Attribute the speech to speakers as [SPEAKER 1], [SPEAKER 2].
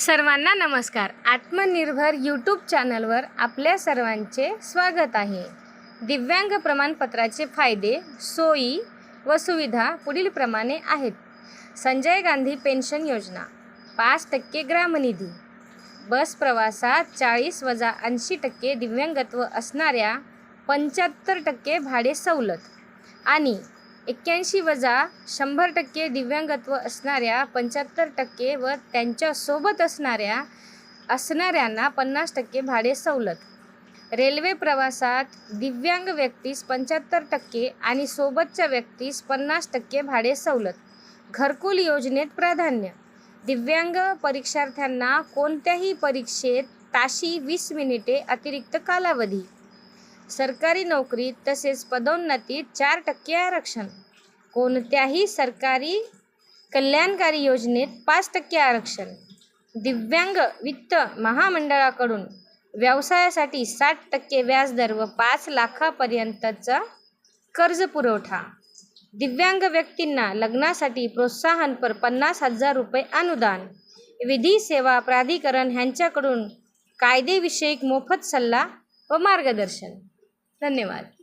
[SPEAKER 1] सर्वांना नमस्कार. आत्मनिर्भर यूट्यूब चॅनलवर आपल्या सर्वांचे स्वागत आहे. दिव्यांग प्रमाणपत्राचे फायदे सोयी व सुविधा पुढीलप्रमाणे आहेत. संजय गांधी पेन्शन योजना पाच टक्के ग्रामनिधी. बस प्रवासात चाळीस वजा ऐंशी टक्के दिव्यांगत्व असणाऱ्या पंच्याहत्तर टक्के भाडे सवलत. आणि एक्क्याऐंशी वजा शंभर टक्के दिव्यांगत्व असणाऱ्या पंच्याहत्तर टक्के व त्यांच्यासोबत असणाऱ्या असणाऱ्यांना पन्नास टक्के भाडे सवलत. रेल्वे प्रवासात दिव्यांग व्यक्तीस पंच्याहत्तर टक्के आणि सोबतच्या व्यक्तीस पन्नास टक्के भाडे सवलत. घरकुल योजनेत प्राधान्य. दिव्यांग परीक्षार्थ्यांना कोणत्याही परीक्षेत ताशी वीस मिनिटे अतिरिक्त कालावधी. सरकारी नोकरीत तसेच पदोन्नतीत चार टक्के आरक्षण. कोणत्याही सरकारी कल्याणकारी योजनेत पाच टक्के आरक्षण. दिव्यांग वित्त महामंडळाकडून व्यवसायासाठी साठ टक्के व्याजदर व पाच लाखापर्यंतचा कर्ज पुरवठा. दिव्यांग व्यक्तींना लग्नासाठी प्रोत्साहनपर पन्नास हजार रुपये अनुदान. विधी सेवा प्राधिकरण ह्यांच्याकडून कायदेविषयक मोफत सल्ला व मार्गदर्शन. धन्यवाद.